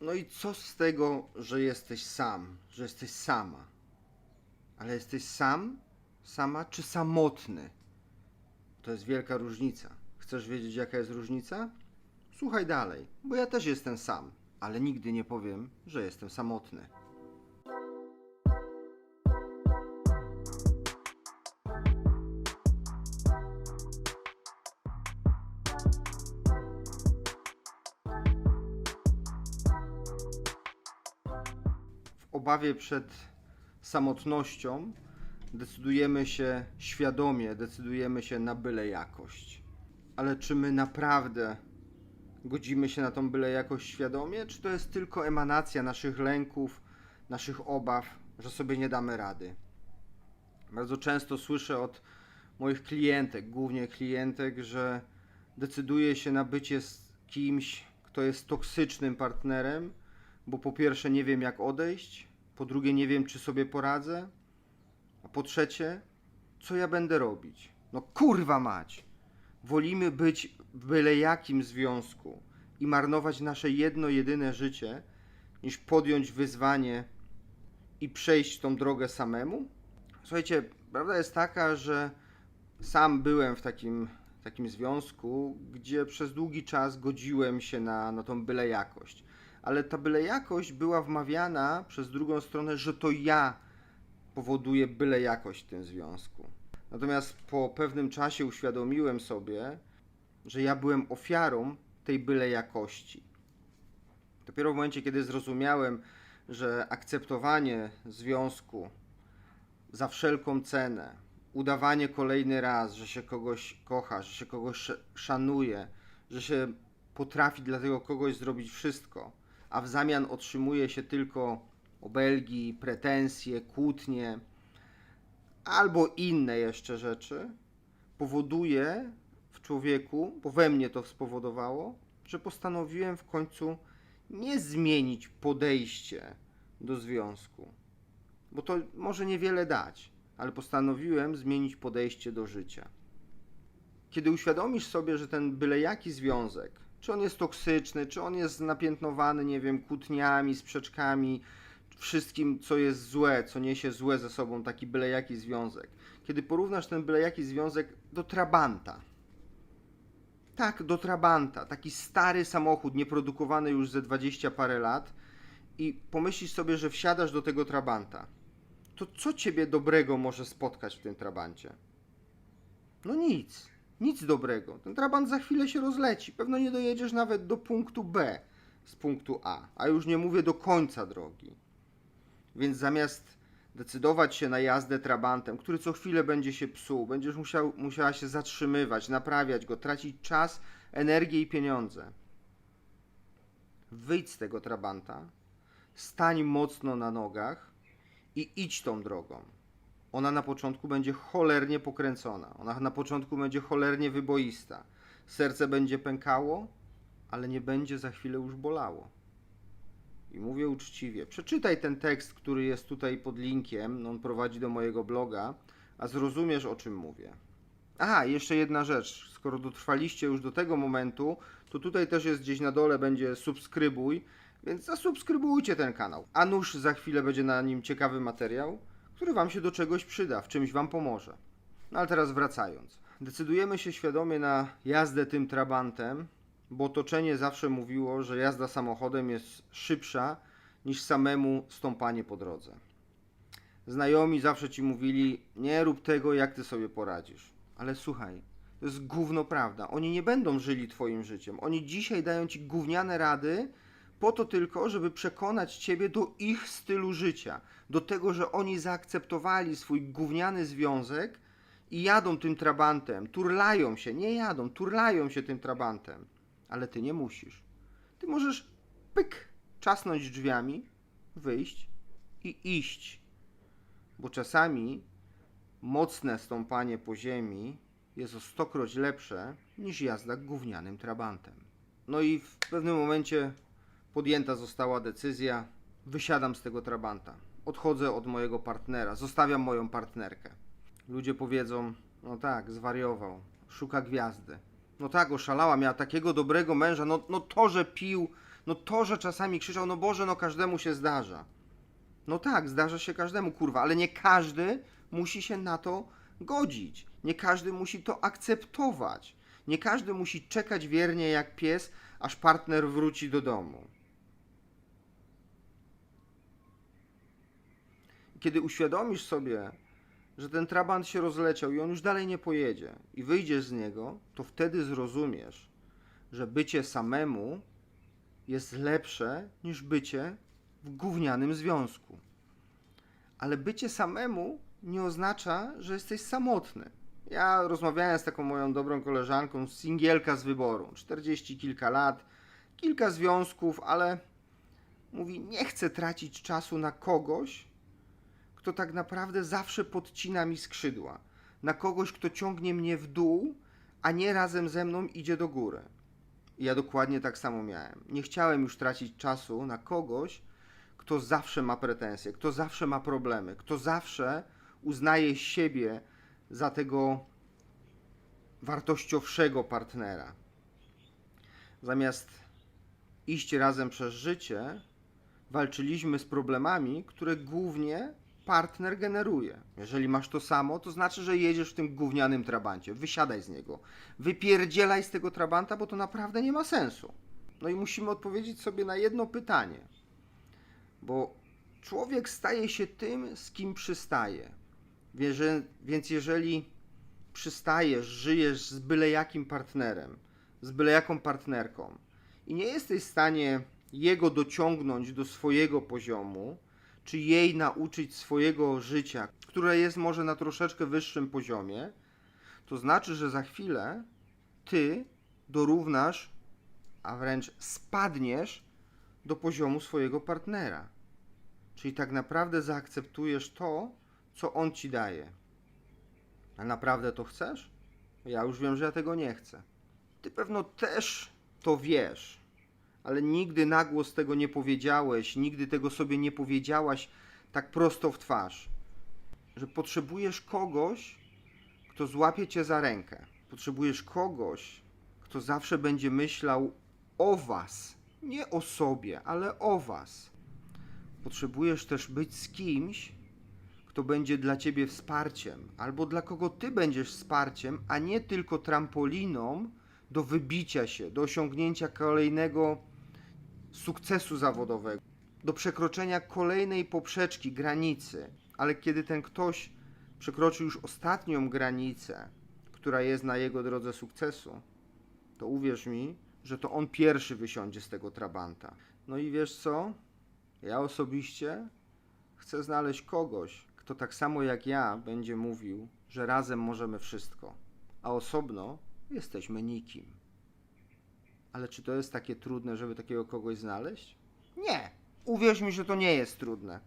No i co z tego, że jesteś sam, że jesteś sama? Ale jesteś sam, sama czy samotny? To jest wielka różnica. Chcesz wiedzieć, jaka jest różnica? Słuchaj dalej, bo ja też jestem sam, ale nigdy nie powiem, że jestem samotny. Obawie przed samotnością decydujemy się świadomie, decydujemy się na byle jakość. Ale czy my naprawdę godzimy się na tą byle jakość świadomie, czy to jest tylko emanacja naszych lęków, naszych obaw, że sobie nie damy rady? Bardzo często słyszę od moich klientek, głównie klientek, że decyduje się na bycie z kimś, kto jest toksycznym partnerem, bo po pierwsze nie wiem jak odejść, po drugie nie wiem czy sobie poradzę, a po trzecie, co ja będę robić? No kurwa mać! Wolimy być w byle jakim związku i marnować nasze jedno jedyne życie, niż podjąć wyzwanie i przejść tą drogę samemu? Słuchajcie, prawda jest taka, że sam byłem w takim, takim związku, gdzie przez długi czas godziłem się na, na tą byle jakość. Ale ta byle jakość była wmawiana przez drugą stronę, że to ja powoduje byle jakość w tym związku. Natomiast po pewnym czasie uświadomiłem sobie, że ja byłem ofiarą tej byle jakości. Dopiero w momencie, kiedy zrozumiałem, że akceptowanie związku za wszelką cenę, udawanie kolejny raz, że się kogoś kocha, że się kogoś sz- szanuje, że się potrafi dla tego kogoś zrobić wszystko, a w zamian otrzymuje się tylko obelgi, pretensje, kłótnie albo inne jeszcze rzeczy, powoduje w człowieku, bo we mnie to spowodowało, że postanowiłem w końcu nie zmienić podejście do związku, bo to może niewiele dać, ale postanowiłem zmienić podejście do życia. Kiedy uświadomisz sobie, że ten byle jaki związek, czy on jest toksyczny, czy on jest napiętnowany, nie wiem, kłótniami, sprzeczkami, wszystkim, co jest złe, co niesie złe ze sobą taki byle jaki związek. Kiedy porównasz ten byle jaki związek do Trabanta. Tak, do Trabanta. Taki stary samochód, nieprodukowany już ze 20 parę lat i pomyślisz sobie, że wsiadasz do tego Trabanta. To co ciebie dobrego może spotkać w tym Trabancie? No nic. Nic dobrego. Ten Trabant za chwilę się rozleci. Pewno nie dojedziesz nawet do punktu B z punktu A, a już nie mówię do końca drogi. Więc zamiast decydować się na jazdę trabantem, który co chwilę będzie się psuł, będziesz musiał, musiała się zatrzymywać, naprawiać go, tracić czas, energię i pieniądze. Wyjdź z tego trabanta, stań mocno na nogach i idź tą drogą. Ona na początku będzie cholernie pokręcona, ona na początku będzie cholernie wyboista. Serce będzie pękało, ale nie będzie za chwilę już bolało. I mówię uczciwie, przeczytaj ten tekst, który jest tutaj pod linkiem, on prowadzi do mojego bloga, a zrozumiesz o czym mówię. Aha, jeszcze jedna rzecz. Skoro dotrwaliście już do tego momentu, to tutaj też jest gdzieś na dole będzie subskrybuj, więc zasubskrybujcie ten kanał. A nuż za chwilę będzie na nim ciekawy materiał, który Wam się do czegoś przyda, w czymś Wam pomoże. No ale teraz wracając. Decydujemy się świadomie na jazdę tym trabantem, bo otoczenie zawsze mówiło, że jazda samochodem jest szybsza niż samemu stąpanie po drodze. Znajomi zawsze ci mówili, nie rób tego, jak ty sobie poradzisz. Ale słuchaj, to jest gówno prawda. Oni nie będą żyli twoim życiem. Oni dzisiaj dają ci gówniane rady po to tylko, żeby przekonać ciebie do ich stylu życia. Do tego, że oni zaakceptowali swój gówniany związek i jadą tym trabantem, turlają się, nie jadą, turlają się tym trabantem. Ale ty nie musisz. Ty możesz pyk, czasnąć drzwiami, wyjść i iść. Bo czasami mocne stąpanie po ziemi jest o stokroć lepsze niż jazda gównianym trabantem. No i w pewnym momencie podjęta została decyzja, wysiadam z tego trabanta. Odchodzę od mojego partnera, zostawiam moją partnerkę. Ludzie powiedzą, no tak, zwariował, szuka gwiazdy. No tak, oszalała, miała takiego dobrego męża, no, no to, że pił, No to, że czasami krzyczał, no Boże, no każdemu się zdarza. No tak, zdarza się każdemu, kurwa, ale nie każdy musi się na to godzić. Nie każdy musi to akceptować. Nie każdy musi czekać wiernie jak pies, aż partner wróci do domu. Kiedy uświadomisz sobie, że ten trabant się rozleciał i on już dalej nie pojedzie, i wyjdziesz z niego, to wtedy zrozumiesz, że bycie samemu jest lepsze niż bycie w gównianym związku. Ale bycie samemu nie oznacza, że jesteś samotny. Ja rozmawiałem z taką moją dobrą koleżanką, singielka z wyboru, 40 kilka lat, kilka związków, ale mówi, nie chcę tracić czasu na kogoś, kto tak naprawdę zawsze podcina mi skrzydła. Na kogoś, kto ciągnie mnie w dół, a nie razem ze mną idzie do góry. I ja dokładnie tak samo miałem. Nie chciałem już tracić czasu na kogoś, kto zawsze ma pretensje, kto zawsze ma problemy, kto zawsze uznaje siebie za tego wartościowszego partnera. Zamiast iść razem przez życie, walczyliśmy z problemami, które głównie partner generuje. Jeżeli masz to samo, to znaczy, że jedziesz w tym gównianym trabancie. Wysiadaj z niego. Wypierdzielaj z tego trabanta, bo to naprawdę nie ma sensu. No i musimy odpowiedzieć sobie na jedno pytanie. Bo człowiek staje się tym, z kim przystaje. Więc jeżeli przystajesz, żyjesz z byle jakim partnerem, z byle jaką partnerką i nie jesteś w stanie jego dociągnąć do swojego poziomu, czy jej nauczyć swojego życia, które jest może na troszeczkę wyższym poziomie, to znaczy, że za chwilę ty dorównasz, a wręcz spadniesz do poziomu swojego partnera. Czyli tak naprawdę zaakceptujesz to, co on ci daje. A naprawdę to chcesz? Ja już wiem, że ja tego nie chcę. Ty pewno też to wiesz, ale nigdy na głos tego nie powiedziałeś, nigdy tego sobie nie powiedziałaś tak prosto w twarz, że potrzebujesz kogoś, kto złapie cię za rękę. Potrzebujesz kogoś, kto zawsze będzie myślał o was, nie o sobie, ale o was. Potrzebujesz też być z kimś, kto będzie dla ciebie wsparciem, albo dla kogo ty będziesz wsparciem, a nie tylko trampoliną do wybicia się, do osiągnięcia kolejnego sukcesu zawodowego, do przekroczenia kolejnej poprzeczki, granicy. Ale kiedy ten ktoś przekroczy już ostatnią granicę, która jest na jego drodze sukcesu, to uwierz mi, że to on pierwszy wysiądzie z tego trabanta. No i wiesz co? Ja osobiście chcę znaleźć kogoś, kto tak samo jak ja będzie mówił, że razem możemy wszystko, a osobno jesteśmy nikim. Ale czy to jest takie trudne, żeby takiego kogoś znaleźć? Nie. Uwierz mi, że to nie jest trudne.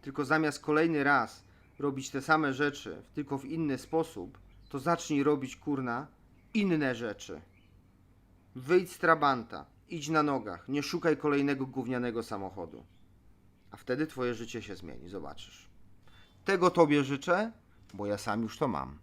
Tylko zamiast kolejny raz robić te same rzeczy, tylko w inny sposób, to zacznij robić kurna inne rzeczy. Wyjdź z trabanta, idź na nogach, nie szukaj kolejnego gównianego samochodu. A wtedy twoje życie się zmieni, zobaczysz. Tego tobie życzę, bo ja sam już to mam.